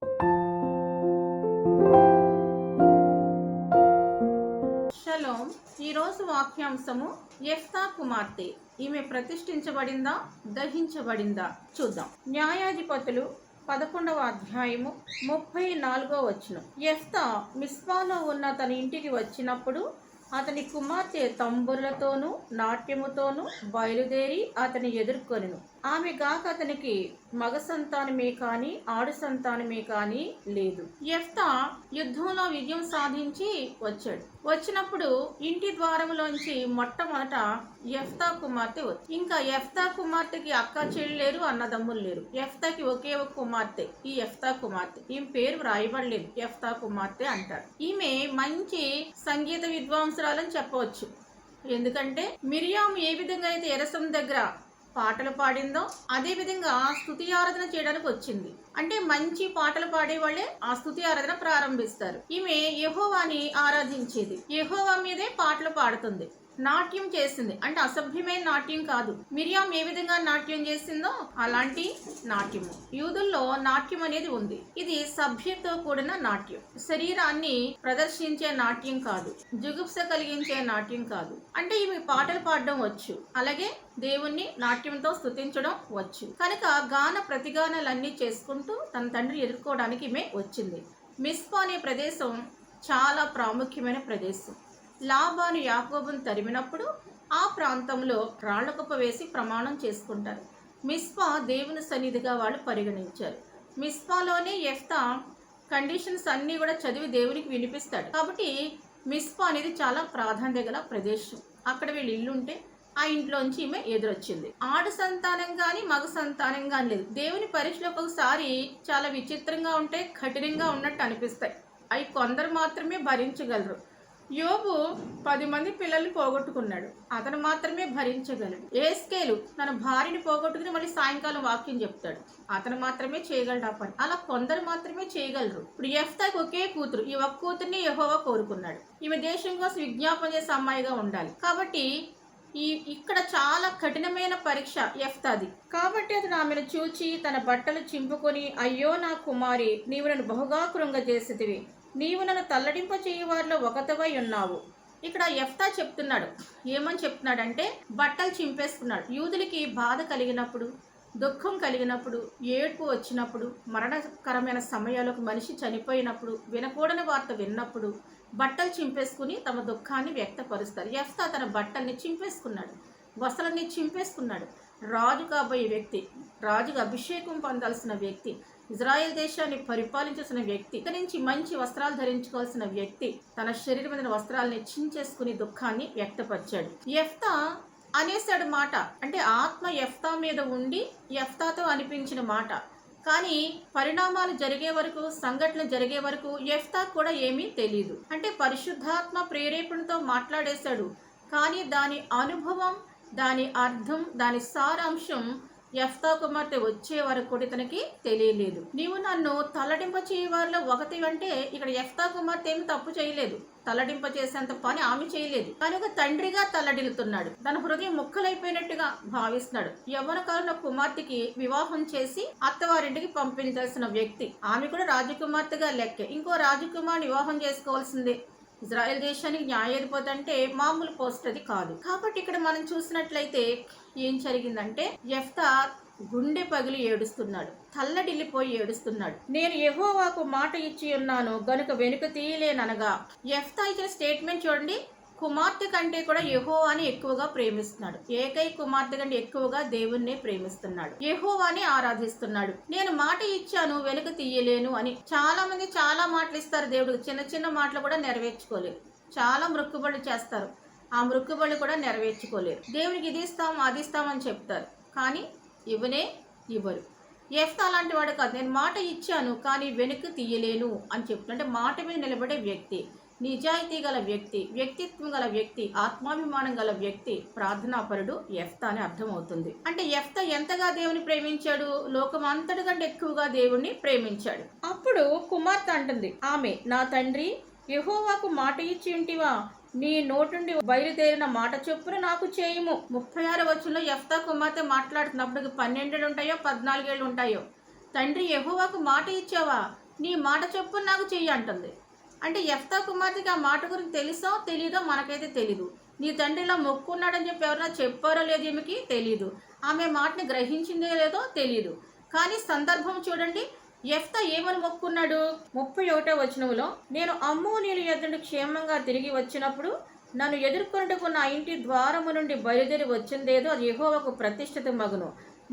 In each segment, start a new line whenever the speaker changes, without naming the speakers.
Shalom ఈరోజు వాక్యాంశము ఎఫ్తా కుమార్తె. ఈమె ప్రతిష్ఠించబడిందా? దహించబడిందా? చూద్దాం. న్యాయాధిపతులు పదకొండవ అధ్యాయము ముప్పై నాలుగో వచనం. ఎఫ్తా మిస్పాలో ఉన్న తన ఇంటికి వచ్చినప్పుడు అతని కుమార్తె తంబుర్లతోనూ నాట్యముతోనూ బయలుదేరి అతని ఎదుర్కొనిను. ఆమె గాక అతనికి మగ సంతానమే కానీ ఆడు సంతానమే కానీ లేదు. ఎఫ్తా యుద్ధంలో విజయం సాధించి వచ్చాడు. వచ్చినప్పుడు ఇంటి ద్వారములోంచి మొట్టమొదట ఎఫ్తా కుమార్తె వచ్చి ఇంకా ఎఫ్తా కుమార్తెకి అక్క చెల్లి లేరు అన్నదమ్ములు లేరు. ఎఫ్తాకి ఒకే ఒక కుమార్తె ఈ ఎఫ్తా కుమార్తె. ఈమె పేరు వ్రాయబడలేదు ఎఫ్తా కుమార్తె అంటారు. ఈమె మంచి సంగీత విద్వాంసురాలని చెప్పవచ్చు. ఎందుకంటే మిరియాం ఏ విధంగా అయితే ఎరసం దగ్గర పాటలు పాడిందో అదే విధంగా స్థుతి ఆరాధన చేయడానికి వచ్చింది. అంటే మంచి పాటలు పాడే వాళ్ళే ఆ స్థుతి ఆరాధన ప్రారంభిస్తారు. ఈమె యహోవాని ఆరాధించేది. యహోవా మీదే పాటలు పాడుతుంది. నాట్యం చేసింది. అంటే అసభ్యమైన నాట్యం కాదు. మిరియాం ఏ విధంగా నాట్యం చేసిందో అలాంటి నాట్యము. యూదుల్లో నాట్యం అనేది ఉంది. ఇది సభ్యతో కూడిన నాట్యం. శరీరాన్ని ప్రదర్శించే నాట్యం కాదు. జుగుప్స కలిగించే నాట్యం కాదు. అంటే ఇవి పాటలు పాడడం వచ్చు. అలాగే దేవుణ్ణి నాట్యంతో స్థుతించడం వచ్చు. కనుక గాన ప్రతిగానాలన్నీ చేసుకుంటూ తన తండ్రి ఎదుర్కోవడానికి ఈమె వచ్చింది. మిస్పా అనే ప్రదేశం చాలా ప్రాముఖ్యమైన ప్రదేశం. లాభాను యాకోబును తరిమినప్పుడు ఆ ప్రాంతంలో రాళ్ళకుప్ప వేసి ప్రమాణం చేసుకుంటారు. మిస్పా దేవుని సన్నిధిగా వాళ్ళు పరిగణించారు. మిస్పాలోనే ఎఫ్తా కండిషన్స్ అన్నీ కూడా చదివి దేవునికి వినిపిస్తాడు. కాబట్టి మిస్పా అనేది చాలా ప్రాధాన్యత గల ప్రదేశం. అక్కడ వీళ్ళు ఇల్లు ఉంటే ఆ ఇంట్లోంచి ఈమె ఎదురొచ్చింది. ఆడు సంతానం కానీ మగ సంతానం కానీ లేదు. దేవుని పరీక్షలు ఒకసారి చాలా విచిత్రంగా ఉంటాయి కఠినంగా ఉన్నట్టు అనిపిస్తాయి. అవి కొందరు మాత్రమే భరించగలరు. యోబు పది మంది పిల్లల్ని పోగొట్టుకున్నాడు. అతను మాత్రమే భరించగలడు. ఏస్కేలు తన భార్యని పోగొట్టుకుని మళ్ళీ సాయంకాలం వాక్యం చెప్తాడు. అతను మాత్రమే చేయగలడు ఆ పని. అలా కొందరు మాత్రమే చేయగలరు. ఇప్పుడు ఎఫ్తాకి ఒకే కూతురు. ఈ ఒక్క కూతుర్ని యహోవా కోరుకున్నాడు. ఈమె దేశం కోసం విజ్ఞాపన చేసే అమ్మాయిగా ఉండాలి. కాబట్టి ఈ ఇక్కడ చాలా కఠినమైన పరీక్ష ఎఫ్తాది కాబట్టి అతను ఆమెను చూచి తన బట్టలు చింపుకొని అయ్యో నా కుమారి నీవు నన్ను బహుగా కృంగజేసితివి. నీవు నన్ను తల్లడింప చేయవారిలో ఒకతవై ఉన్నావు. ఇక్కడ ఎఫ్తా చెప్తున్నాడు. ఏమని చెప్తున్నాడంటే బట్టలు చింపేసుకున్నాడు. యూదులకి బాధ కలిగినప్పుడు దుఃఖం కలిగినప్పుడు ఏడ్పు వచ్చినప్పుడు మరణకరమైన సమయాలకు మనిషి చనిపోయినప్పుడు వినకూడని వార్త విన్నప్పుడు బట్టలు చింపేసుకుని తమ దుఃఖాన్ని వ్యక్తపరుస్తారు. ఎఫ్తా తన బట్టల్ని చింపేసుకున్నాడు. వస్త్రాన్ని చింపేసుకున్నాడు. రాజు కాబోయే వ్యక్తి రాజుగా అభిషేకం పొందాల్సిన వ్యక్తి ఇజ్రాయెల్ దేశాన్ని పరిపాలించాల్సిన వ్యక్తి ఇక నుంచి మంచి వస్త్రాలు ధరించుకోవాల్సిన వ్యక్తి తన శరీరం మీద వస్త్రాలని చించేసుకుని దుఃఖాన్ని వ్యక్తపరిచాడు. ఎఫ్తా అనేసాడు మాట. అంటే ఆత్మ ఎఫ్తా మీద ఉండి ఎఫ్తాతో అనిపించిన మాట. కానీ పరిణామాలు జరిగే వరకు సంఘటన జరిగే వరకు ఎఫ్తా కూడా ఏమీ తెలియదు అంటే పరిశుద్ధాత్మ ప్రేరేపణతో మాట్లాడేశాడు. కానీ దాని అనుభవం దాని అర్థం దాని సారాంశం ఎఫ్తా కుమార్తె వచ్చే వరకు కూడా ఇతనికి తెలియలేదు. నీవు నన్ను తల్లడింప చేయవారిలో ఒకటి అంటే ఇక్కడ ఎఫ్తా కుమార్తె ఏమి తప్పు చేయలేదు. తల్లడింప చేసేంత పని ఆమె చేయలేదు. కానీ ఒక తండ్రిగా తల్లడిల్లుతున్నాడు తన హృదయం ముక్కలైపోయినట్టుగా భావిస్తున్నాడు. యవ్వన కాలంలో కుమార్తెకి వివాహం చేసి అత్తవారింటికి పంపించాల్సిన వ్యక్తి. ఆమె కూడా రాజకుమార్తెగా లెక్కే. ఇంకో రాజకుమార్ని వివాహం చేసుకోవాల్సిందే. ఇజ్రాయెల్ దేశానికి న్యాయాధిపతి అంటే మామూలు పోస్ట్ అది కాదు. కాబట్టి ఇక్కడ మనం చూసినట్లయితే ఏం జరిగిందంటే ఎఫ్తా గుండె పగిలి ఏడుస్తున్నాడు. తల్లడిల్లిపోయి ఏడుస్తున్నాడు. నేను ఎహోవాకు మాట ఇచ్చి ఉన్నాను గనుక వెనుక తీయలేననగా. ఎఫ్తా ఇచ్చిన స్టేట్మెంట్ చూడండి. కుమార్తె కంటే కూడా యహోవాని ఎక్కువగా ప్రేమిస్తున్నాడు. ఏకై కుమార్తె కంటే ఎక్కువగా దేవుణ్ణి ప్రేమిస్తున్నాడు. యహోవాని ఆరాధిస్తున్నాడు. నేను మాట ఇచ్చాను వెనుక తీయలేను అని చాలా మంది చాలా మాటలు ఇస్తారు దేవుడికి చిన్న చిన్న మాటలు కూడా నెరవేర్చుకోలేరు. చాలా మృక్కుబడులు చేస్తారు. ఆ మృక్కుబడులు కూడా నెరవేర్చుకోలేరు. దేవునికి ఇది ఇస్తాం అది ఇస్తామని చెప్తారు. కానీ ఇవ్వనే ఇవ్వరు. ఎఫ్తా అలాంటి వాడు కాదు. నేను మాట ఇచ్చాను కానీ వెనుక తీయలేను అని చెప్తుంటే మాట మీద నిలబడే వ్యక్తి. నిజాయితీ గల వ్యక్తి వ్యక్తిత్వం గల వ్యక్తి ఆత్మాభిమానం గల వ్యక్తి ప్రార్థనాపరుడు ఎఫ్త అని అర్థమవుతుంది. అంటే ఎఫ్తా ఎంతగా దేవుని ప్రేమించాడు? లోకం అంతటికంటే ఎక్కువగా దేవుణ్ణి ప్రేమించాడు. అప్పుడు కుమార్తె అంటుంది ఆమె నా తండ్రి యహోవాకు మాట ఇచ్చి ఉంటివా నీ నోటుండి బయలుదేరిన మాట చొప్పున నాకు చేయము. ముప్పై ఆరు వచ్చంలో ఎఫ్తా కుమార్తె మాట్లాడుతున్నప్పుడు పన్నెండేళ్ళు ఉంటాయో పద్నాలుగేళ్ళు ఉంటాయో తండ్రి యహోవాకు మాట ఇచ్చావా? నీ మాట చొప్పున నాకు చెయ్యి అంటుంది. అంటే ఎఫ్తా కుమార్తెకి ఆ మాట గురించి తెలుసో తెలీదో మనకైతే తెలీదు. నీ తండ్రి ఇలా మొక్కున్నాడని చెప్పి ఎవరైనా చెప్పారో లేదు ఈమెకి తెలీదు. ఆమె మాటని గ్రహించిందో లేదో తెలీదు. కానీ సందర్భం చూడండి. ఎఫ్తా ఏమని మొక్కున్నాడు? ముప్పై ఒకటో వచనంలో నేను అమ్ము నీళ్ళు ఎదుటి క్షేమంగా తిరిగి వచ్చినప్పుడు నన్ను ఎదుర్కొనుటకు నా ఇంటి ద్వారము నుండి బయలుదేరి వచ్చిందేదో అది యెహోవాకు ప్రతిష్ఠిత మగును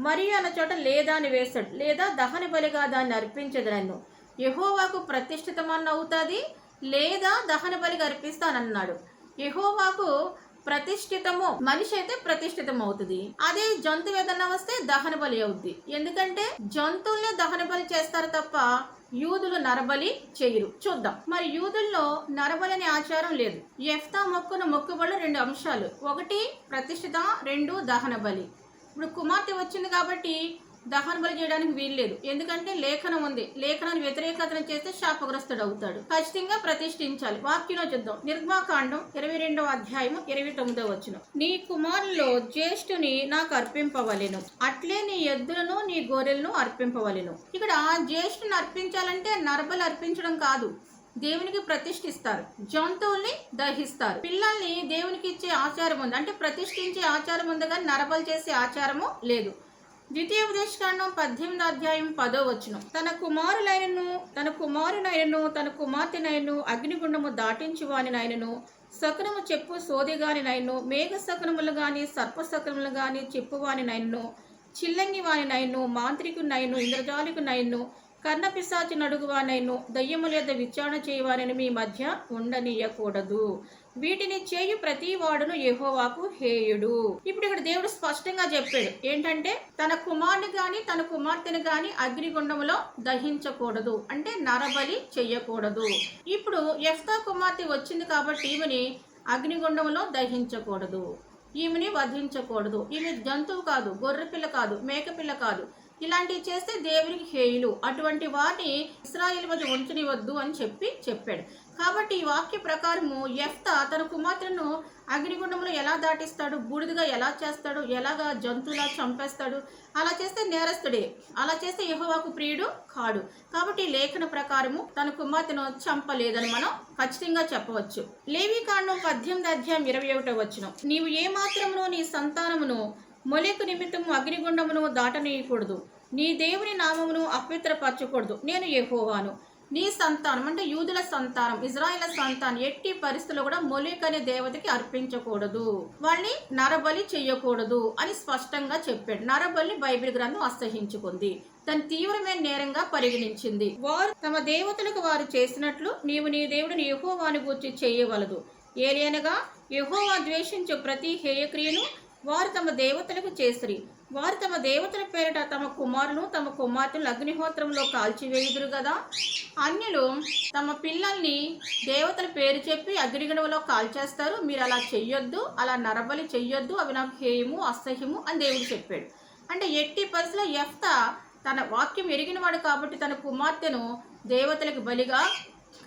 మరియు అన్న చోట లేదా అని వేస్తాడు లేదా దహన బలిగా దాన్ని అర్పించదు నన్ను యహోవాకు ప్రతిష్ఠితమన్న అవుతుంది లేదా దహన బలిగా అర్పిస్తానన్నాడు. యహోవాకు ప్రతిష్ఠితము మనిషి అయితే ప్రతిష్ఠితం అవుతుంది అదే జంతువు ఏదన్నా వస్తే దహన బలి అవుద్ది. ఎందుకంటే జంతువులనే దహన బలి చేస్తారు తప్ప యూదులు నరబలి చేయరు. చూద్దాం. మరి యూదుల్లో నరబలి అనే ఆచారం లేదు. ఎఫ్తా మొక్కున మొక్కుబడులు రెండు అంశాలు. ఒకటి ప్రతిష్ఠిత రెండు దహన బలి ఇప్పుడు కుమార్తె వచ్చింది కాబట్టి దహన బలి చేయడానికి వీల్లేదు. ఎందుకంటే లేఖనం ఉంది. లేఖనాన్ని వ్యతిరేకతను చేస్తే శాపగ్రస్తుడు అవుతాడు. ఖచ్చితంగా ప్రతిష్ఠించాలి. వాక్యంలో చూద్దాం. నిర్మాకాండం ఇరవై రెండవ అధ్యాయము ఇరవై తొమ్మిదవ వచ్చిన నీ కుమారులో జ్యేష్ఠుని నాకు అర్పింపవలెను. అట్లే నీ ఎద్దులను నీ గొర్రెలను అర్పింపవలెను. ఇక్కడ జ్యేష్ఠుని అర్పించాలంటే నరబలు అర్పించడం కాదు. దేవునికి ప్రతిష్ఠిస్తారు. జంతువుల్ని దహిస్తారు. పిల్లల్ని దేవునికి ఇచ్చే ఆచారం ఉంది. అంటే ప్రతిష్ఠించే ఆచారం ఉంది కానీ నరబలు చేసే ఆచారము లేదు. ద్వితీయోపదేశకాండం పద్దెనిమిది అధ్యాయం పదో వచనం. తన కుమారులైనను తన కుమారునైనను తన కుమార్తెనైనను అగ్నిగుండము దాటించి వానినైనను సకనము చెప్పు సోదిగాని నైను మేఘ సకనములు గాని సర్ప సకనములు గాని చెప్పువాని చిల్లంగి వాని నైను మాంత్రికునైను ఇంద్రజాలికు నైను కర్ణపిశాచి నడుగువానైను దయ్యము లేదా విచారణ చేయవానని మీ మధ్య ఉండనీయకూడదు. వీటిని చేయు ప్రతి వాడును యహోవాకు హేయుడు. ఇప్పుడు ఇక్కడ దేవుడు స్పష్టంగా చెప్పాడు. ఏంటంటే తన కుమారుని గాని తన కుమార్తెను గాని అగ్నిగుండంలో దహించకూడదు. అంటే నరబలి చెయ్యకూడదు ఇప్పుడు ఎఫ్తా కుమార్తె వచ్చింది కాబట్టి ఈమెని అగ్నిగుండంలో దహించకూడదు. ఈమెని వధించకూడదు. ఈమె జంతువు కాదు గొర్రెపిల్ల కాదు మేకపిల్ల కాదు. ఇలాంటివి చేస్తే దేవునికి హేయులు. అటువంటి వాటిని ఇస్రాయిల్ మధ్య ఉంచనివద్దు అని చెప్పి చెప్పాడు. కాబట్టి ఈ వాక్య ప్రకారము ఎఫ్త తన కుమార్తెను అగ్నిగుండంలో ఎలా దాటిస్తాడు? బూడిదగా ఎలా చేస్తాడు? ఎలాగా జంతువులా చంపేస్తాడు? అలా చేస్తే నేరస్తుడే. అలా చేస్తే యహోవాకు ప్రియుడు కాడు. కాబట్టి లేఖన ప్రకారము తన కుమార్తెను చంపలేదని మనం ఖచ్చితంగా చెప్పవచ్చు. లేవి కాండం పద్దెనిమిది అధ్యాయం ఇరవై ఒకటో వచ్చిన నీవు ఏ మాత్రమును నీ సంతానమును మొలేకు నిమిత్తము అగ్నిగుండమును దాటనీయకూడదు. నీ దేవుని నామమును అపవిత్రపరచకూడదు. నేను యెహోవాను. నీ సంతానం అంటే యూదుల సంతానం ఇజ్రాయిల సంతానం ఎట్టి పరిస్థితుల్లో కూడా మొలిక్ అనే దేవతకి అర్పించకూడదు. వాళ్ళని నరబలి చేయకూడదు అని స్పష్టంగా చెప్పాడు. నరబలి బైబిల్ గ్రంథం అసహించుకుంది. తను తీవ్రమైన నేరంగా పరిగణించింది. వారు తమ దేవతలకు వారు చేసినట్లు నీవు నీ దేవుడిని యెహోవాని గూర్చి చేయవలదు. ఏలైనగా యహోవా ద్వేషించు ప్రతి హేయక్రియను వారు తమ దేవతలకు చేసిరి. వారు తమ దేవతల పేరిట తమ కుమారులు తమ కుమార్తెలను అగ్నిహోత్రంలో కాల్చివేయుదురు కదా అన్యులు తమ పిల్లల్ని దేవతల పేరు చెప్పి అగ్నిగడవలో కాల్చేస్తారు. మీరు అలా చెయ్యొద్దు అలా నరబలి చెయ్యొద్దు అవి నాకు హేయము అసహ్యము అని దేవుడు చెప్పాడు. అంటే ఎట్టి పరిస్థితిలో ఎఫ్త తన వాక్యం ఎరిగినవాడు కాబట్టి తన కుమార్తెను దేవతలకు బలిగా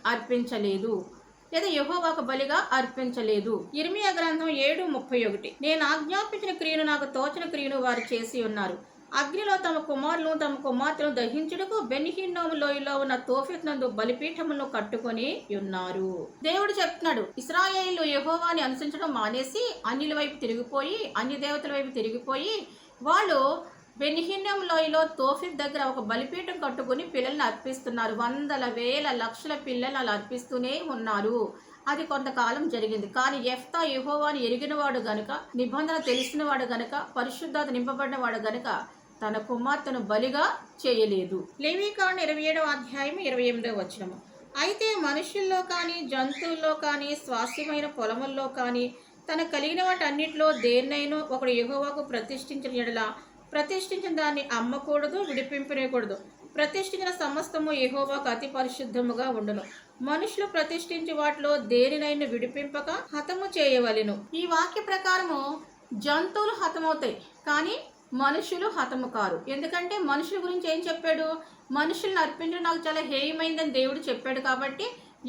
అర్పించలేదు. లేదా యహోవాకు బలిగా అర్పించలేదు. ఇర్మియా గ్రంథం ఏడు ముప్పై ఒకటి. నేను ఆజ్ఞాపించిన క్రియను నాకు తోచిన క్రియను వారు చేసి ఉన్నారు. అగ్నిలో తమ కుమారులను తమ కుమార్తెను దహించుటకు బెనిహిన్నోము లోయలో ఉన్న తోఫెత్ నందు బలిపీఠములను కట్టుకొని ఉన్నారు. దేవుడు చెప్తున్నాడు ఇస్రాయేలు యహోవాని అనుసరించడం మానేసి అన్యుల వైపు తిరిగిపోయి అన్య దేవతల వైపు తిరిగిపోయి వాళ్ళు బెనిహిన్నం లోయలో తోఫిక్ దగ్గర ఒక బలిపీఠం కట్టుకుని పిల్లల్ని అర్పిస్తున్నారు. వందల వేల లక్షల పిల్లలు అలా అర్పిస్తూనే ఉన్నారు. అది కొంతకాలం జరిగింది. కానీ ఎఫ్తా యహోవాని ఎరిగినవాడు గనుక నిబంధన తెలిసినవాడు గనుక పరిశుద్ధత నింపబడినవాడు గనుక తన కుమార్తెను బలిగా చేయలేదు. లేవీకాండ ఇరవై ఏడవ అధ్యాయం ఇరవై ఎనిమిదవ వచనము. అయితే మనుషుల్లో కానీ జంతువుల్లో కానీ స్వాస్థ్యమైన పొలముల్లో కానీ తన కలిగిన వాటన్నిటిలో దేన్నైనా ఒకడు యహోవాకు ప్రతిష్ఠించిన ఎడలా ప్రతిష్ఠించిన దాన్ని అమ్మకూడదు విడిపింపనేకూడదు ప్రతిష్ఠించిన సమస్తము యహోవాకు అతి పరిశుద్ధముగా ఉండును. మనుషులు ప్రతిష్ఠించి వాటిలో దేనినైనా విడిపింపక హతము చేయవలెను. ఈ వాక్య ప్రకారము జంతువులు హతమవుతాయి కానీ మనుషులు హతము కారు. ఎందుకంటే మనుషుల గురించి ఏం చెప్పాడు? మనుషుల్ని అర్పించడం నాకు చాలా హేయమైందని దేవుడు చెప్పాడు కాబట్టి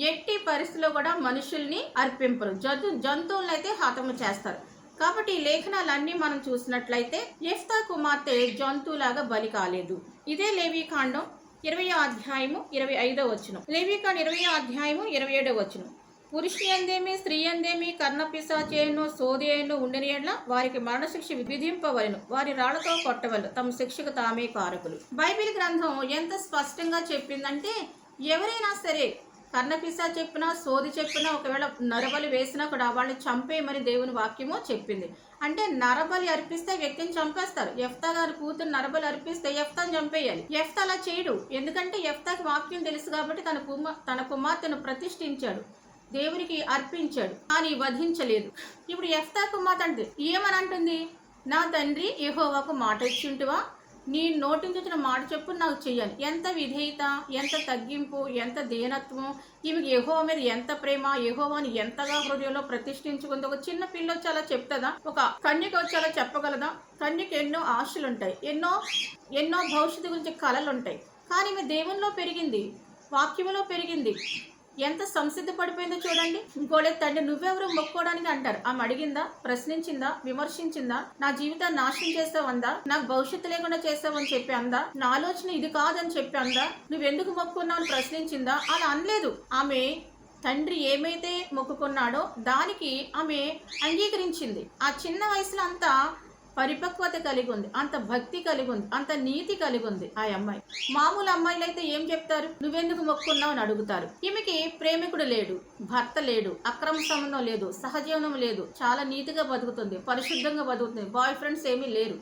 ఎట్టి పరిస్థితిలో కూడా మనుషుల్ని అర్పింపరు. జంతు జంతువులను అయితే హతము చేస్తారు. కాబట్టి ఈ లేఖనాలన్నీ మనం చూసినట్లయితే ఎఫ్తా కుమార్తె జంతువులాగా బలి కాలేదు. ఇదే లేవి కాండం ఇరవై అధ్యాయము ఇరవై ఐదో వచ్చును లేవికాన్ ఇరవై అధ్యాయము ఇరవై ఏడో వచ్చును పురుషు అందేమి స్త్రీ అందేమి కర్ణపిశాచేను సోది అయిను ఉండని ఎడ్ల వారికి మరణశిక్ష విధింపవలను. వారి రాళ్ళతో కొట్టవలను. తమ శిక్షకు తామే కారకులు. బైబిల్ గ్రంథం ఎంత స్పష్టంగా చెప్పిందంటే ఎవరైనా సరే కర్ణపిస చెప్పినా సోది చెప్పినా ఒకవేళ నరబలి వేసినా కూడా వాళ్ళని చంపేయమని దేవుని వాక్యము చెప్పింది. అంటే నరబలి అర్పిస్తే వ్యక్తిని చంపేస్తారు. ఎఫ్తా గారి కూతురు నరబలి అర్పిస్తే ఎఫ్తాని చంపేయాలి. ఎఫ్తా అలా చేయడు. ఎందుకంటే ఎఫ్తాకి వాక్యం తెలుసు కాబట్టి తన కుమ తన కుమార్తెను ప్రతిష్ఠించాడు. దేవునికి అర్పించాడు. కానీ వధించలేదు. ఇప్పుడు ఎఫ్తా కుమార్తె అంటే ఏమని అంటుంది? నా తండ్రి యెహోవాకు మాట ఇచ్చింటివా? నీ నోటి నుంచి వచ్చిన మాట చెప్పు నాకు చెయ్యాలి ఎంత విధేయత ఎంత తగ్గింపు ఎంత దీనత్వం? ఈమెకి యహో మీద ఎంత ప్రేమ యహోవాని ఎంతగా హృదయంలో ప్రతిష్ఠించుకుంది ఒక చిన్న పిల్ల వచ్చి అలా చెప్తుందా? ఒక కన్యకి వచ్చి అలా చెప్పగలదా? కన్యకి ఎన్నో ఆశలు ఉంటాయి ఎన్నో ఎన్నో భవిష్యత్తు గురించి కళలు ఉంటాయి కానీ ఈమె దేవునిలో పెరిగింది వాక్యంలో పెరిగింది. ఎంత సంసిద్ధ పడిపోయిందో చూడండి. ఇంకోలేదు తండ్రి నువ్వెవరు మొక్కోవడానికి అంటారు. ఆమె అడిగిందా? ప్రశ్నించిందా? విమర్శించిందా? నా జీవితాన్ని నాశనం చేస్తావందా? నాకు భవిష్యత్తు లేకుండా చేస్తావని చెప్పి అందా నా ఆలోచన ఇది కాదని చెప్పి అందా నువ్వెందుకు మొక్కున్నావు అని ప్రశ్నించిందా? అలా అనలేదు. ఆమె తండ్రి ఏమైతే మొక్కుకున్నాడో దానికి ఆమె అంగీకరించింది. ఆ చిన్న వయసులో అంతా పరిపక్వత కలిగి ఉంది అంత భక్తి కలిగి ఉంది అంత నీతి కలిగి ఉంది ఆ అమ్మాయి. మామూలు అమ్మాయిలు అయితే ఏం చెప్తారు? నువ్వెందుకు మొక్కున్నావు అని అడుగుతారు. ఈమెకి ప్రేమికుడు లేడు భర్త లేడు అక్రమ సంబంధం లేదు సహజీవనం లేదు చాలా నీతిగా బతుకుతుంది పరిశుద్ధంగా బతుకుతుంది బాయ్ ఫ్రెండ్స్ ఏమీ లేరు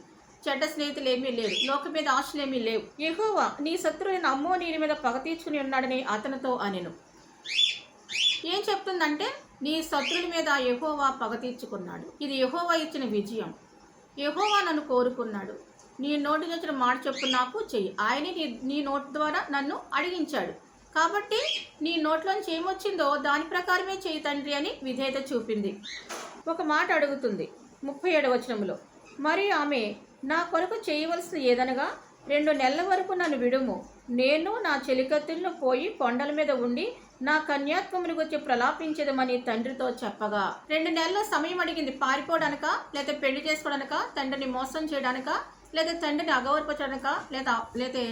చెడ్డ స్నేహితులు ఏమీ లేరు లోక మీద ఆశలు ఏమీ లేవు. ఎహోవా నీ శత్రువుని అమ్మో నీరి మీద పగ తీర్చుకుని ఉన్నాడని అతనితో అనెను. ఏం చెప్తుందంటే నీ శత్రువుల మీద యహోవా పగ తీర్చుకున్నాడు. ఇది యహోవా ఇచ్చిన విజయం. యహోవా నన్ను కోరుకున్నాడు. నీ నోటి నుంచి వచ్చిన మాట చెప్పు నాకు చెయ్యి. ఆయనే నీ నీ నోటి ద్వారా నన్ను అడిగించాడు. కాబట్టి నీ నోట్లోంచి ఏమొచ్చిందో దాని ప్రకారమే చెయ్యి తండ్రి అని విధేయత చూపింది. ఒక మాట అడుగుతుంది ముప్పై ఏడు వచనంలో. మరి ఆమె నా కొరకు చేయవలసిన ఏదనగా రెండు నెలల వరకు నన్ను విడుము. నేను నా చెలికత్తులను పోయి కొండల మీద ఉండి నా కన్యాత్మముని గురించి ప్రలాపించదమని తండ్రితో చెప్పగా రెండు నెలల సమయం అడిగింది. పారిపోవడానిక లేదా పెళ్ళి చేసుకోవడానిక తండ్రిని మోసం చేయడానిక లేదా తండ్రిని అగౌరపరచడానిక లేదా లేదా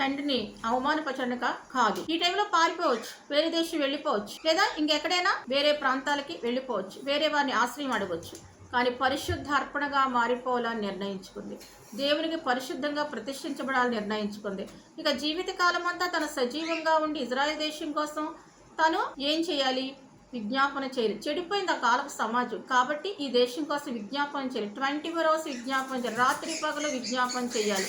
తండ్రిని అవమానపరచడానిక కాదు. ఈ టైంలో పారిపోవచ్చు. వేరే దేశం వెళ్ళిపోవచ్చు. లేదా ఇంకెక్కడైనా వేరే ప్రాంతాలకి వెళ్ళిపోవచ్చు. వేరే వారిని ఆశ్రయం అడగవచ్చు కానీ పరిశుద్ధ అర్పణగా మారిపోవాలని నిర్ణయించుకుంది. దేవునికి పరిశుద్ధంగా ప్రతిష్ఠించబడాలని నిర్ణయించుకుంది. ఇక జీవితకాలం అంతా తన సజీవంగా ఉండి ఇజ్రాయెల్ దేశం కోసం తను ఏం చేయాలి? విజ్ఞాపన చేయాలి. చెడిపోయింది ఆ కాలపు సమాజం. కాబట్టి ఈ దేశం కోసం విజ్ఞాపన చేయాలి. ట్వంటీ ఫోర్ అవర్స్ విజ్ఞాపన చేయాలి. రాత్రి పగలు విజ్ఞాపన చేయాలి.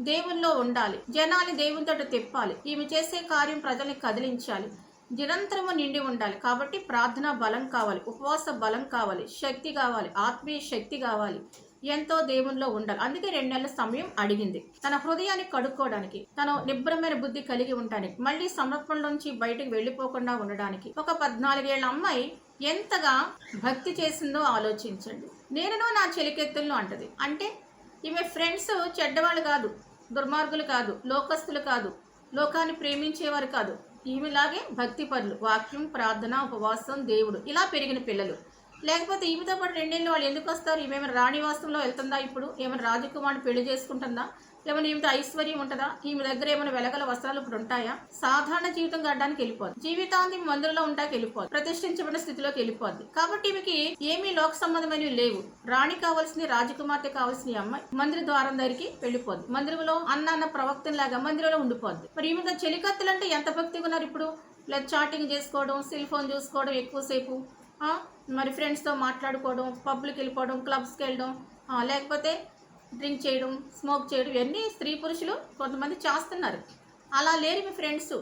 దేవుల్లో ఉండాలి. జనాన్ని దేవునితో తిప్పాలి. ఈమె చేసే కార్యం ప్రజల్ని కదిలించాలి. నిరంతరము నిండి ఉండాలి. కాబట్టి ప్రార్థన బలం కావాలి ఉపవాస బలం కావాలి శక్తి కావాలి ఆత్మీయ శక్తి కావాలి ఎంతో దేవునిలో ఉండాలి. అందుకే రెండు నెలల సమయం అడిగింది. తన హృదయాన్ని కడుక్కోవడానికి తన నిబ్రమైన బుద్ధి కలిగి ఉండడానికి మళ్ళీ సమర్పణలోంచి బయటకు వెళ్ళిపోకుండా ఉండడానికి ఒక పద్నాలుగేళ్ళ అమ్మాయి ఎంతగా భక్తి చేసిందో ఆలోచించండి. నేనును నా చెలికెత్తులను అంటది. అంటే ఈమె ఫ్రెండ్స్ చెడ్డవాళ్ళు కాదు దుర్మార్గులు కాదు లోకస్తులు కాదు లోకాన్ని ప్రేమించేవారు కాదు. ఈమెలాగే భక్తి పనులు వాక్యం ప్రార్థన ఉపవాసం దేవుడు. ఇలా పెరిగిన పిల్లలు. లేకపోతే ఈమెతో పాటు రెండేళ్ళు వాళ్ళు ఎందుకు వస్తారు? ఈమె రాణివాసంలో వెళ్తుందా ఇప్పుడు? ఏమైనా రాజకుమారుని పెళ్ళి చేసుకుంటుందా? ఏమైనా ఈమెతో ఐశ్వర్యం ఉంటుందా? ఈమె దగ్గర ఏమైనా వెలగల వస్త్రాలు ఇప్పుడు ఉంటాయా? సాధారణ జీవితం గడడానికి వెళ్ళిపోద్ది. జీవితాంతి మందులలో ఉంటాకి వెళ్ళిపోద్ది. ప్రతిష్ఠించబడిన స్థితిలోకి వెళ్ళిపోద్ది. కాబట్టి ఈమెకి ఏమీ లోక సంబంధమైనవి లేవు. రాణి కావాల్సింది రాజకుమార్తె కావాల్సిన ఈ అమ్మాయి. మందిర ద్వారం దగ్గరికి వెళ్ళిపోద్ది. మందిరంలో అన్న అన్న ప్రవక్తని లాగా మందిరంలో ఉండిపోద్ది. మరి ఈమె చెలికత్తులు అంటే ఎంత భక్తిగా ఉన్నారు ఇప్పుడు? లేదా చాటింగ్ చేసుకోవడం సెల్ ఫోన్ చూసుకోవడం ఎక్కువసేపు. మరి ఫ్రెండ్స్తో మాట్లాడుకోవడం పబ్లిక్ వెళ్ళిపోవడం క్లబ్స్కి వెళ్ళడం లేకపోతే డ్రింక్ చేయడం స్మోక్ చేయడం ఇవన్నీ స్త్రీ పురుషులు కొంతమంది చేస్తున్నారు. అలా లేరు మీ ఫ్రెండ్స్.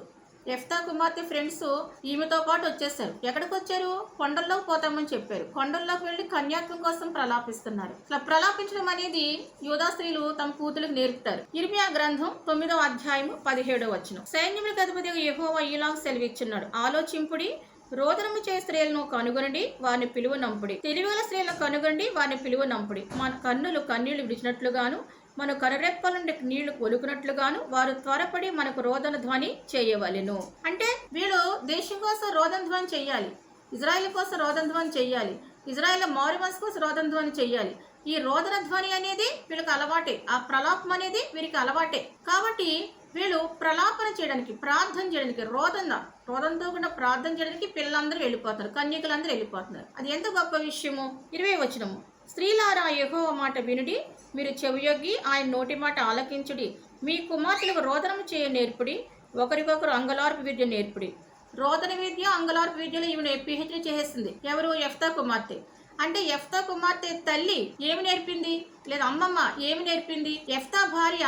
ఎఫ్తా కుమార్తె ఫ్రెండ్స్ ఈమెతో పాటు వచ్చేసారు ఎక్కడికి వచ్చారు? కొండల్లోకి పోతామని చెప్పారు. కొండల్లోకి వెళ్ళి కన్యాత్వం కోసం ప్రలాపిస్తున్నారు. ఇట్లా ప్రలాపించడం అనేది యోధా స్త్రీలు తమ కూతులకు నేర్పుతారు. ఇర్మియా గ్రంథం తొమ్మిదవ అధ్యాయము పదిహేడవ వచ్చిన సైన్యములకు అధిపతిగా యెహోవా ఇలాగ సెలవిచ్చున్నాడు. ఆలోచింపుడి రోదనము చే స్త్రీలను కనుగొనండి వారిని పిలువ నంపుడి. తెలివిగల స్త్రీలను కనుగొనండి వారిని పిలువ నంపుడి. మన కన్నులు కన్నీళ్ళు విడిచినట్లుగాను మన కనురెప్పల నుండి నీళ్ళు కొలుకున్నట్లుగాను వారు త్వరపడి మనకు రోదన ధ్వని చేయవలెను. అంటే వీళ్ళు దేశం కోసం రోదన ధ్వని చేయాలి ఇజ్రాయెల్ కోసం రోదన ధ్వని చేయాలి ఇజ్రాయెల్ మారుమన్స్ కోసం రోదన ధ్వని చేయాలి. ఈ రోదన ధ్వని అనేది వీళ్ళకి అలవాటే ఆ ప్రలాపం అనేది వీరికి అలవాటే. కాబట్టి వీళ్ళు ప్రలాపన చేయడానికి ప్రార్థన చేయడానికి రోదన రోదంతో కూడా ప్రార్థన చేయడానికి పిల్లలందరూ వెళ్ళిపోతున్నారు కన్యకలందరూ వెళ్ళిపోతున్నారు. అది ఎంత గొప్ప విషయము? ఇరవై వచనము. స్త్రీలారా యహో మాట వినుడి మీరు చెవియొగ్గి ఆయన నోటి మాట ఆలకించుడి. మీ కుమార్తెలకు రోదనము చేయ నేర్పుడి ఒకరికొకరు అంగలార్పు విద్య నేర్పుడి. రోదన విద్య అంగలార్పు విద్యలో ఈమె పిహెచ్డి చేసేసింది. ఎవరు? ఎఫ్తా కుమార్తె. అంటే ఎఫ్తా కుమార్తె తల్లి ఏమి నేర్పింది? లేదా అమ్మమ్మ ఏమి నేర్పింది? ఎఫ్తా భార్య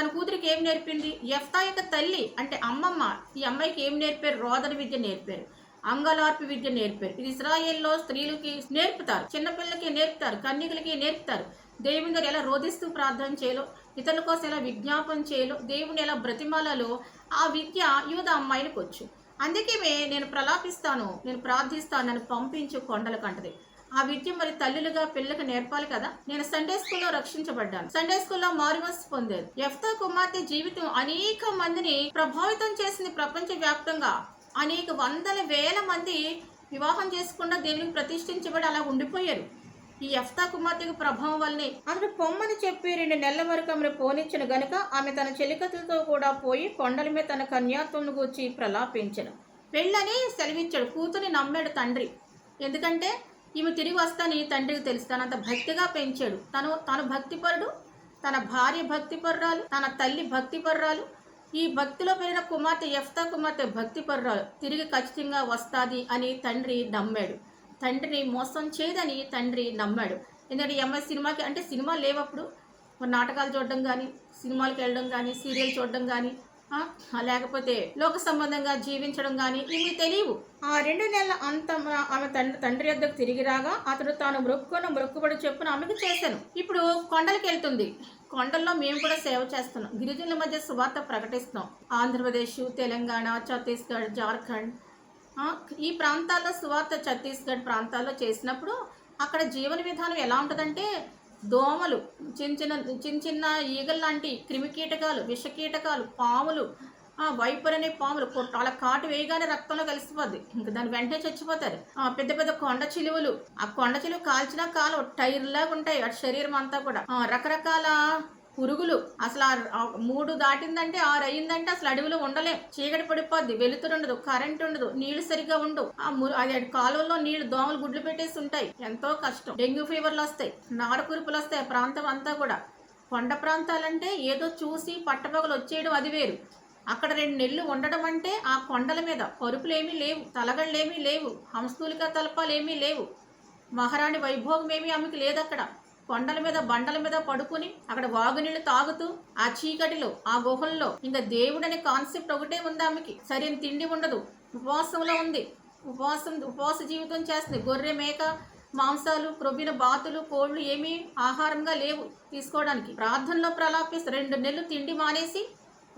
తన కూతురికి ఏమి నేర్పింది? ఎఫ్తా యొక్క తల్లి అంటే అమ్మమ్మ. ఈ అమ్మాయికి ఏమి నేర్పారు? రోదన విద్య నేర్పారు. అంగలార్పు విద్య నేర్పారు. ఇది ఇస్రాయేల్లో స్త్రీలకి నేర్పుతారు. చిన్నపిల్లలకి నేర్పుతారు. కన్యకులకి నేర్పుతారు. దేవుని దగ్గర ఎలా రోధిస్తూ ప్రార్థన చేయాలో ఇతరుల కోసం ఎలా విజ్ఞాపన చేయాలో దేవుని ఎలా బ్రతిమాలలో ఆ విద్య యూద అమ్మాయిలకు వచ్చు. అందుకే నేను ప్రలాపిస్తాను నేను ప్రార్థిస్తాను నన్ను పంపించు కొండల కంటది. ఆ విద్య మరి తల్లులుగా పిల్లలకు నేర్పాలి కదా? నేను సండే స్కూల్లో రక్షించబడ్డాను. సండే స్కూల్లో మారుమస్ పొందేది ఎఫ్తా కుమార్తె జీవితం అనేక మందిని ప్రభావితం చేసింది ప్రపంచ వ్యాప్తంగా అనేక వందల వేల మంది వివాహం చేసుకుండా దేవునికి ప్రతిష్ఠించబడి అలా ఉండిపోయారు. ఈ ఎఫ్తా కుమార్తెకు ప్రభావం వల్లనే. అతడు పొమ్మని చెప్పి రెండు నెలల వరకు ఆమెను పోనిచ్చిన గనుక ఆమె తన చెలికతులతో కూడా పోయి కొండల మీద తన కన్యాత్వం గూర్చి ప్రలాపించను పెళ్ళని సెలవిచ్చాడు. కూతుని నమ్మాడు తండ్రి. ఎందుకంటే ఈమె తిరిగి వస్తాని తండ్రికి తెలుసు. తనంత భక్తిగా పెంచాడు. తను తను భక్తిపరుడు తన భార్య భక్తిపరురాలు తన తల్లి భక్తిపరురాలు ఈ భక్తిలో పెరిగిన కుమార్తె ఎఫ్తా కుమార్తె భక్తిపరురాలు. తిరిగి ఖచ్చితంగా వస్తాది అని తండ్రి నమ్మాడు. తండ్రిని మోసం చేయదని తండ్రి నమ్మాడు. ఎందుకంటే ఎంఐ సినిమాకి అంటే సినిమా లేవప్పుడు నాటకాలు చూడడం కానీ సినిమాలకు వెళ్ళడం కానీ సీరియల్ చూడడం కానీ లేకపోతే లోక సంబంధంగా జీవించడం కానీ ఇవి తెలియవు. ఆ రెండు నెలల అంత ఆమె తండ్రి తండ్రి వద్దకు తిరిగి రాగా అతడు తాను మొక్కుకున్న మొక్కుబడి చెప్పున ఆమెకు చేశాను. ఇప్పుడు కొండలకు వెళ్తుంది కొండల్లో మేము కూడా సేవ చేస్తున్నాం. గిరిజనుల మధ్య సువార్త ప్రకటిస్తున్నాం. ఆంధ్రప్రదేశ్ తెలంగాణ ఛత్తీస్గఢ్ జార్ఖండ్ ఈ ప్రాంతాల్లో సువార్త ఛత్తీస్గఢ్ ప్రాంతాల్లో చేసినప్పుడు అక్కడ జీవన విధానం ఎలా ఉంటుందంటే దోమలు చిన్న చిన్న చిన్న చిన్న ఈగలు లాంటి క్రిమికీటకాలు విషకీటకాలు పాములు ఆ, వైపర్ అనే పాములు అలా కాటు వేయగానే రక్తంలో కలిసిపోద్ది. ఇంకా దాని వెంటనే చచ్చిపోతారు. ఆ, పెద్ద పెద్ద కొండ చిలువలు ఆ కొండ చిలువ కాల్చినా కాలు టైర్ లాగా ఉంటాయి అటు శరీరం అంతా కూడా. ఆ, రకరకాల పురుగులు. అసలు ఆ- మూడు దాటిందంటే ఆరు అయ్యిందంటే అసలు అడవిలో ఉండలేం. చీకటి పడిపోద్ది వెలుతురు ఉండదు కరెంట్ ఉండదు నీళ్ళు సరిగ్గా ఉండవు ఆ మురు అది అటు కాలువలో నీళ్ళు దోమలు గుడ్లు పెట్టేసి ఉంటాయి. ఎంతో కష్టం. డెంగ్యూ ఫీవర్లు వస్తాయి నారకురుపులు వస్తాయి ఆ ప్రాంతం అంతా కూడా. కొండ ప్రాంతాలంటే ఏదో చూసి పట్టపగలు వచ్చేయడం అది వేరు. అక్కడ రెండు నెలలు ఉండడం అంటే ఆ కొండల మీద పరుపులు ఏమీ లేవు తలగళ్ళేమీ లేవు హంస్తూలిక తలపాలు ఏమీ లేవు. మహారాణి వైభోగం ఏమీ ఆమెకు లేదు అక్కడ కొండల మీద బండల మీద పడుకుని అక్కడ వాగునీళ్ళు తాగుతూ ఆ చీకటిలో ఆ గుహల్లో ఇంకా దేవుడు అనే కాన్సెప్ట్ ఒకటే ఉంది ఆమెకి. సరైన తిండి ఉండదు. ఉపవాసంలో ఉంది. ఉపవాసం ఉపవాస జీవితం చేస్తుంది. గొర్రె మేక మాంసాలు క్రొవ్విన బాతులు కోళ్ళు ఏమీ ఆహారంగా లేవు తీసుకోవడానికి. ప్రార్థనలో ప్రలాపిస్తూ రెండు నెలలు తిండి మానేసి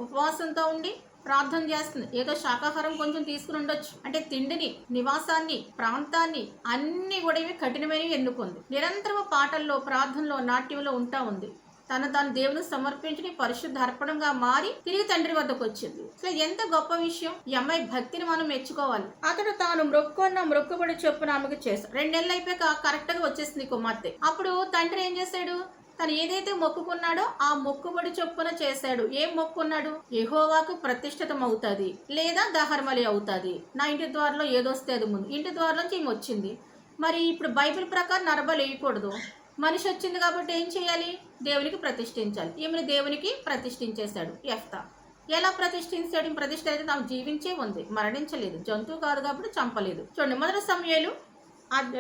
ఉపవాసంతో ఉండి ప్రార్థన చేస్తుంది. ఏదో శాకాహారం కొంచెం తీసుకుని ఉండొచ్చు. అంటే తిండిని నివాసాన్ని ప్రాంతాన్ని అన్ని కూడా ఇవి కఠినమైనవి ఎన్నుకుంది నిరంతరం పాటల్లో ప్రార్థనలో నాట్యంలో ఉంటా ఉంది. తన తాను దేవుని సమర్పించిన పరిశుద్ధ అర్పణంగా మారి తిరిగి తండ్రి వద్దకు వచ్చింది. సో ఎంత గొప్ప విషయం. ఈ అమ్మాయి భక్తిని మనం మెచ్చుకోవాలి. అతడు తాను మొక్కున్న మొక్కుబడి చొప్పున ఆమెకు చేశాడు. రెండు నెలలు అయిపోయాక కరెక్ట్గా వచ్చేసింది కుమార్తె. అప్పుడు తండ్రి ఏం చేశాడు? తను ఏదైతే మొక్కుకున్నాడో ఆ మొక్కుబడి చొప్పున చేశాడు. ఏం మొక్కున్నాడు? యహోవాకు ప్రతిష్ఠితం అవుతుంది లేదా దహర్మలి అవుతుంది. నా ఇంటి ద్వారంలో ఏదొస్తే అది ముందు. ఇంటి ద్వారంలోంచి ఈమె వచ్చింది మరి ఇప్పుడు బైబిల్ ప్రకారం నరబలు వేయకూడదు మనిషి వచ్చింది కాబట్టి ఏం చేయాలి? దేవునికి ప్రతిష్ఠించాలి. ఈమెను దేవునికి ప్రతిష్ఠించేశాడు. ఎఫ్తా ఎలా ప్రతిష్ఠించాడు? ప్రతిష్ట అయితే తాము జీవించే ఉంది. మరణించలేదు. జంతువు కాదు కాబట్టి చంపలేదు. చూడండి మొదటి సమయాలు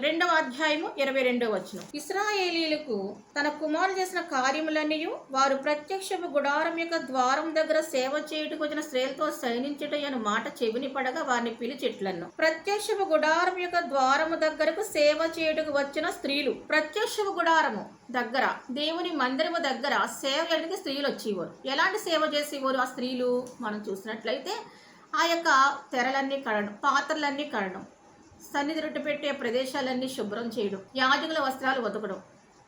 రెండవ అధ్యాయము ఇరవై రెండవ వచనం. ఇస్రాయేలీలకు తన కుమారులు చేసిన కార్యములన్నీ వారు ప్రత్యక్షపు గుడారం యొక్క ద్వారం దగ్గర సేవ చేయుటకు వచ్చిన స్త్రీలతో సైనించుట అను మాట చెవిని పడగా వారిని పిలిచిట్లను. ప్రత్యక్షపు గుడారం యొక్క ద్వారము దగ్గరకు సేవ చేయుటకు వచ్చిన స్త్రీలు ప్రత్యక్షపు గుడారము దగ్గర దేవుని మందిరము దగ్గర సేవ చేయడానికి స్త్రీలు వచ్చేవారు. ఎలాంటి సేవ చేసేవారు ఆ స్త్రీలు? మనం చూసినట్లయితే ఆ యొక్క తెరలన్నీ కడడం పాత్రలన్నీ కడడం. సన్నిధి రొట్టె పెట్టే ప్రదేశాలన్నీ శుభ్రం చేయడం. యాజకుల వస్త్రాలు ఉతకడం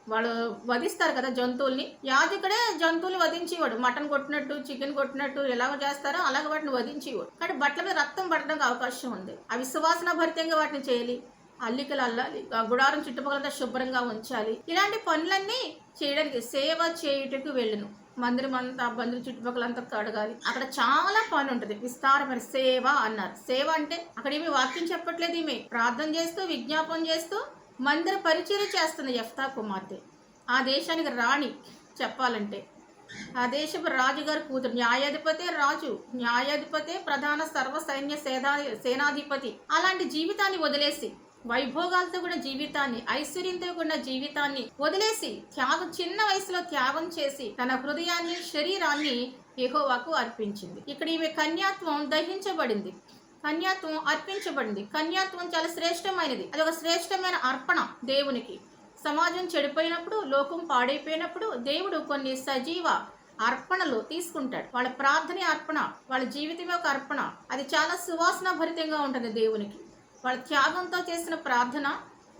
వాళ్ళు వధిస్తారు కదా జంతువుల్ని. యాజకుడే జంతువులు వధించేవాడు. మటన్ కొట్టినట్టు చికెన్ కొట్టినట్టు ఎలాగో చేస్తారో అలాగే వాటిని వధించేవాడు. కానీ బట్టల మీద రక్తం పడడానికి అవకాశం ఉంది. అవి సువాసన భరితంగా వాటిని చేయాలి. అల్లికలు అల్లాలి. ఆ గుడారం చుట్టుపక్కల శుభ్రంగా ఉంచాలి. ఇలాంటి పనులన్నీ చేయడానికి సేవ చేయుటకు వెళ్ళను. మందిరం అంతా బంధువుల చుట్టుపక్కల అంతా కడగాలి. అక్కడ చాలా పని ఉంటుంది. విస్తారమైన సేవ అన్నారు. సేవ అంటే అక్కడ ఏమి వాక్యం చెప్పట్లేదు ఈమె. ప్రార్థన చేస్తూ విజ్ఞాపం చేస్తూ మందిర పరిచయం చేస్తుంది యఫ్తా కుమార్తె. ఆ దేశానికి రాణి చెప్పాలంటే. ఆ దేశపు రాజుగారి కూతురు న్యాయాధిపతే రాజు న్యాయాధిపతే ప్రధాన సర్వ సైన్య సేనా సేనాధిపతి. అలాంటి జీవితాన్ని వదిలేసి వైభోగాలతో కూడా జీవితాన్ని ఐశ్వర్యంతో కూడా జీవితాన్ని వదిలేసి త్యాగం చిన్న వయసులో త్యాగం చేసి తన హృదయాన్ని శరీరాన్ని యహోవాకు అర్పించింది. ఇక్కడ ఈమె కన్యాత్వం దహించబడింది. కన్యాత్వం అర్పించబడింది. కన్యాత్వం చాలా శ్రేష్టమైనది. అది ఒక శ్రేష్టమైన అర్పణ దేవునికి. సమాజం చెడిపోయినప్పుడు లోకం పాడైపోయినప్పుడు దేవుడు కొన్ని సజీవ అర్పణలు తీసుకుంటాడు. వాళ్ళ ప్రార్థన అర్పణ వాళ్ళ జీవితం యొక్క అర్పణ. అది చాలా సువాసన భరితంగా ఉంటుంది దేవునికి. వాళ్ళ త్యాగంతో చేసిన ప్రార్థన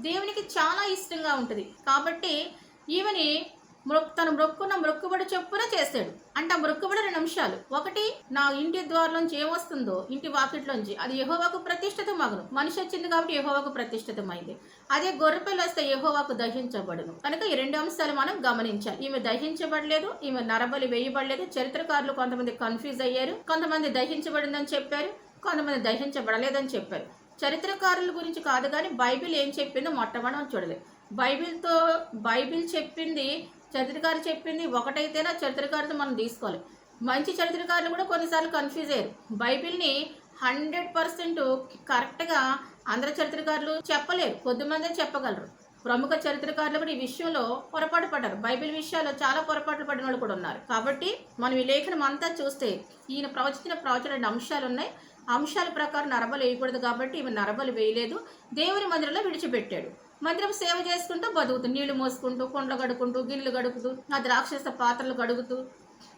దేవునికి చాలా ఇష్టంగా ఉంటుంది. కాబట్టి ఈమెని మొక్ తన మొక్కున్న మొక్కుబడి చొప్పున చేశాడు అంటే ఆ మొక్కుబడి రెండు అంశాలు ఒకటి నా ఇంటి ద్వారంలోంచి ఏమొస్తుందో ఇంటి వాకిట్లోంచి అది యహోవాకు ప్రతిష్ఠిత మగను మనిషి వచ్చింది కాబట్టి యహోవాకు ప్రతిష్ఠితమైంది. అదే గొర్రెపిల్ల వస్తే యహోవాకు దహించబడును. కనుక ఈ రెండు అంశాలు మనం గమనించాలి. ఈమె దహించబడలేదు ఈమె నరబలి వేయబడలేదు. చరిత్రకారులు కొంతమంది కన్ఫ్యూజ్ అయ్యారు. కొంతమంది దహించబడిందని చెప్పారు. కొంతమంది దహించబడలేదని చెప్పారు. చరిత్రకారుల గురించి కాదు కానీ బైబిల్ ఏం చెప్పిందో మొట్టమొదటి చూడలేదు బైబిల్తో బైబిల్ చెప్పింది చరిత్రకారు చెప్పింది ఒకటైతేనా చరిత్రకారుతో మనం తీసుకోవాలి. మంచి చరిత్రకారులు కూడా కొన్నిసార్లు కన్ఫ్యూజ్ అయ్యారు. బైబిల్ని హండ్రెడ్ పర్సెంట్ కరెక్ట్గా అందరు చరిత్రకారులు చెప్పలేరు. కొద్దిమందే చెప్పగలరు. ప్రముఖ చరిత్రకారులు కూడా ఈ విషయంలో పొరపాటు పడ్డారు. బైబిల్ విషయాల్లో చాలా పొరపాట్లు పడిన వాళ్ళు కూడా ఉన్నారు. కాబట్టి మనం ఈ లేఖనం అంతా చూస్తే ఈయన ప్రవచించిన ప్రవచన అంశాలు ఉన్నాయి అంశాల ప్రకారం నరబలు వేయకూడదు కాబట్టి ఈమె నరబలు వేయలేదు. దేవుని మందిరంలో విడిచిపెట్టాడు. మందిరం సేవ చేసుకుంటూ బతుకుతూ నీళ్ళు మోసుకుంటూ కొండలు గడుకుంటూ గిన్నెలు కడుగుతూ ఆ ద్రాక్షస పాత్రలు గడుగుతూ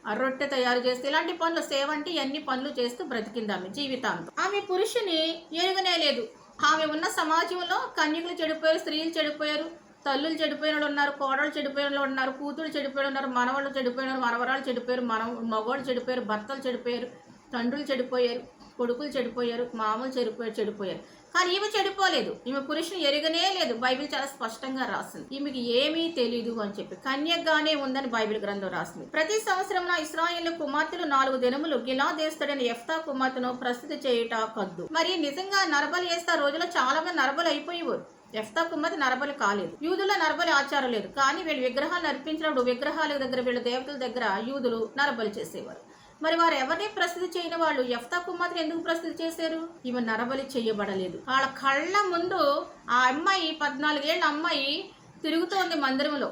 ఆ రొట్టె తయారు చేస్తూ ఇలాంటి పనులు సేవ అంటే అన్ని పనులు చేస్తూ బ్రతికింది ఆమె జీవితాంతం. ఆమె పురుషుని ఎరుగనే లేదు ఆమె ఉన్న సమాజంలో కన్యకులు చెడిపోయారు స్త్రీలు చెడిపోయారు తల్లులు చెడిపోయిన వాళ్ళు ఉన్నారు కోడలు చెడిపోయిన వాళ్ళు ఉన్నారు కూతురు చెడిపోయిన ఉన్నారు మనవాళ్ళు చెడిపోయినారు మనవరాలు చెడిపోయారు మన మగవాళ్ళు చెడిపోయారు భర్తలు చెడిపోయారు తండ్రులు చెడిపోయారు. కొడుకులు చెడిపోయారు మామూలు చెడిపోయారు చెడిపోయారు. కానీ ఈమె చెడిపోలేదు. ఈమె పురుషుని ఎరగనే లేదు. బైబిల్ చాలా స్పష్టంగా రాసింది. ఈమెకి ఏమీ తెలియదు అని చెప్పి కన్యగానే ఉందని బైబిల్ గ్రంథం రాసింది. ప్రతి సంవత్సరం ఇస్రాయేల్ కుమార్తెలు నాలుగు దినములు గిలా దేస్తుడైన ఎఫ్తా కుమార్తెను ప్రస్తుతి చేయుట కద్దు మరి నిజంగా నరబలి వేస్తే రోజులో రోజుల్లో చాలా మంది నరబలు అయిపోయేవారు. ఎఫ్తా కుమ్మతి నరబలి కాలేదు. యూదుల నరబలి ఆచారం లేదు. కానీ వీళ్ళు విగ్రహాలు నర్పించినప్పుడు విగ్రహాల దగ్గర వీళ్ళ దేవతల దగ్గర యూదులు నరబలి చేసేవారు. మరి వారు ఎవరిని ప్రసిద్ధి చేయని వాళ్ళు? ఎఫ్తా కుమార్తెను ఎందుకు ప్రసిద్ధి చేశారు? ఈమె నరబలి చేయబడలేదు. వాళ్ళ కళ్ళ ముందు ఆ అమ్మాయి పద్నాలుగేళ్ళ అమ్మాయి తిరుగుతోంది మందిరంలో.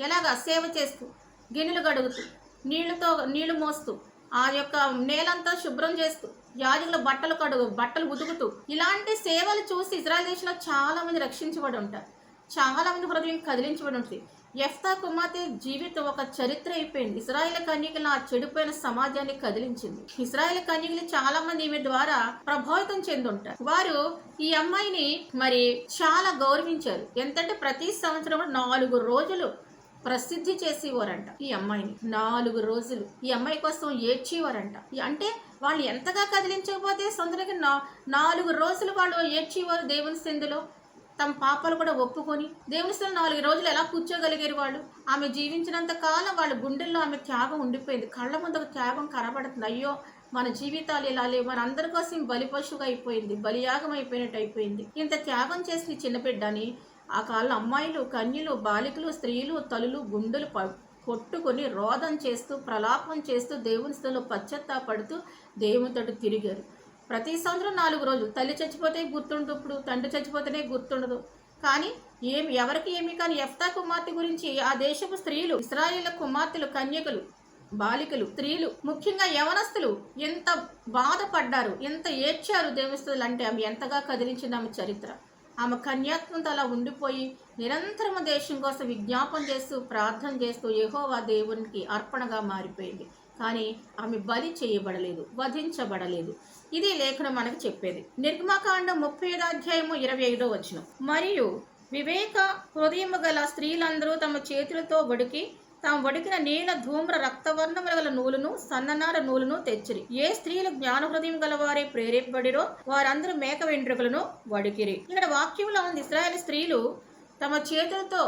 ఎలాగా? సేవ చేస్తూ గిన్నెలు గడుగుతూ నీళ్ళతో నీళ్ళు మోస్తూ ఆ యొక్క నేలంతా శుభ్రం చేస్తూ యాజకుల బట్టలు కడుగు బట్టలు ఉతుకుతూ ఇలాంటి సేవలు చూసి ఇజ్రాయల్ దేశంలో చాలామంది రక్షించబడి ఉంటారు. చాలామంది హృదయం కదిలించబడి ఉంటుంది. ఎఫ్తా కుమార్తె జీవితం ఒక చరిత్ర అయిపోయింది. ఇస్రాయేల్ కన్యకలు ఆ చెడిపోయిన సమాజాన్ని కదిలించింది. ఇస్రాయేల్ కన్యకలు చాలా మంది ఈమె ద్వారా ప్రభావితం చెందుంటారు. వారు ఈ అమ్మాయిని మరి చాలా గౌరవించారు. ఎంతంటే ప్రతి సంవత్సరం నాలుగు రోజులు ప్రసిద్ధి చేసేవారంట ఈ అమ్మాయిని. నాలుగు రోజులు ఈ అమ్మాయి కోసం ఏడ్చేవారంట. అంటే వాళ్ళు ఎంతగా కదిలించకపోతే సొంతకి నా నాలుగు రోజులు వాళ్ళు ఏడ్చేవారు దేవుని సింధులో తమ పాపాలు కూడా ఒప్పుకొని దేవుని స్థలం నాలుగు రోజులు ఎలా కూర్చోగలిగారు వాళ్ళు? ఆమె జీవించినంత కాలం వాళ్ళ గుండెల్లో ఆమె త్యాగం ఉండిపోయింది. కళ్ళ ముందు త్యాగం కనబడుతుంది. అయ్యో మన జీవితాలు ఇలా లేవు. మన అందరి కోసం బలి పశువుగా అయిపోయింది బలియాగం అయిపోయినట్టు అయిపోయింది. ఇంత త్యాగం చేసిన చిన్నబిడ్డని ఆ కాళ్ళ అమ్మాయిలు కన్యలు బాలికలు స్త్రీలు తలులు గుండెలు ప- కొట్టుకొని రోదం చేస్తూ ప్రలాపం చేస్తూ దేవుని స్థలంలో పశ్చత్తాపడుతూ దేవునితో తిరిగారు. ప్రతి సంవత్సరం నాలుగు రోజులు. తల్లి చచ్చిపోతే గుర్తుండప్పుడు తండ్రి చచ్చిపోతేనే గుర్తుండదు. కానీ ఏమి ఎవరికి ఏమి కానీ ఎఫ్తా కుమార్తె గురించి ఆ దేశపు స్త్రీలు ఇస్రాయేల్ కుమార్తెలు కన్యకులు బాలికలు స్త్రీలు ముఖ్యంగా యవనస్తులు ఎంత బాధపడ్డారు ఎంత ఏడ్చారు దేవస్థులు అంటే ఆమె ఎంతగా కదిలించింది ఆమె చరిత్ర. ఆమె కన్యాత్మంతో అలా ఉండిపోయి నిరంతరము దేశం కోసం విజ్ఞాపన చేస్తూ ప్రార్థన చేస్తూ యహోవా దేవునికి అర్పణగా మారిపోయింది. కానీ ఆమె బలి చేయబడలేదు వధించబడలేదు. ఇది లేఖనం మనకు చెప్పేది. నిర్గమకాండం ముప్పై ఐదో అధ్యాయము ఇరవై ఐదో వచ్చిన మరియు వివేక హృదయము గల స్త్రీలందరూ తమ చేతులతో వడికి తాము వడికిన నీల ధూమ్ర రక్తవర్ణముల గల నూలును సన్ననార నూలును తెచ్చిరి. ఏ స్త్రీలు జ్ఞాన హృదయం గలవారే ప్రేరేపబడిరో వారందరూ మేక వెంట్రుకలను వడికిరి. ఇక్కడ వాక్యంలో ఉంది ఇస్రాయేల్ స్త్రీలు తమ చేతులతో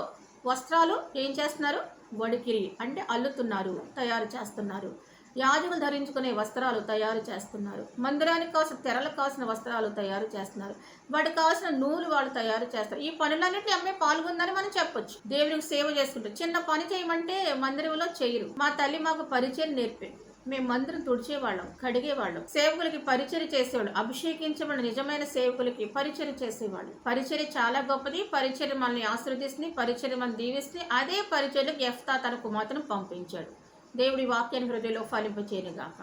వస్త్రాలు ఏం చేస్తున్నారు? వడికిరి అంటే అల్లుతున్నారు తయారు చేస్తున్నారు. యాజకులు ధరించుకునే వస్త్రాలు తయారు చేస్తున్నారు. మందిరానికి కావాల్సిన తెరలకు కావాల్సిన వస్త్రాలు తయారు చేస్తున్నారు. వాటికి కావాల్సిన నూలు వాళ్ళు తయారు చేస్తారు. ఈ పనులన్నింటినీ అమ్మే పాల్గొందని మనం చెప్పొచ్చు. దేవునికి సేవ చేసుకుంటారు చిన్న పని చేయమంటే మందిరంలో చేయరు. మా తల్లి మాకు పరిచయం నేర్పింది మేము మందిరం తుడిచేవాళ్ళం కడిగేవాళ్ళం. సేవకులకి పరిచయం చేసేవాళ్ళు అభిషేకించబడిన నిజమైన సేవకులకి పరిచయం చేసేవాళ్ళు. పరిచయం చాలా గొప్పది. పరిచయం మనల్ని ఆశీర్వదిస్తుంది పరిచయం మనం దీవిస్తుంది. అదే పరిచయలకు ఎఫ్తా తన కుమార్తెను పంపించాడు. దేవుడి వాక్యాన్ని హృదయలో ఫలింపచేయను గాక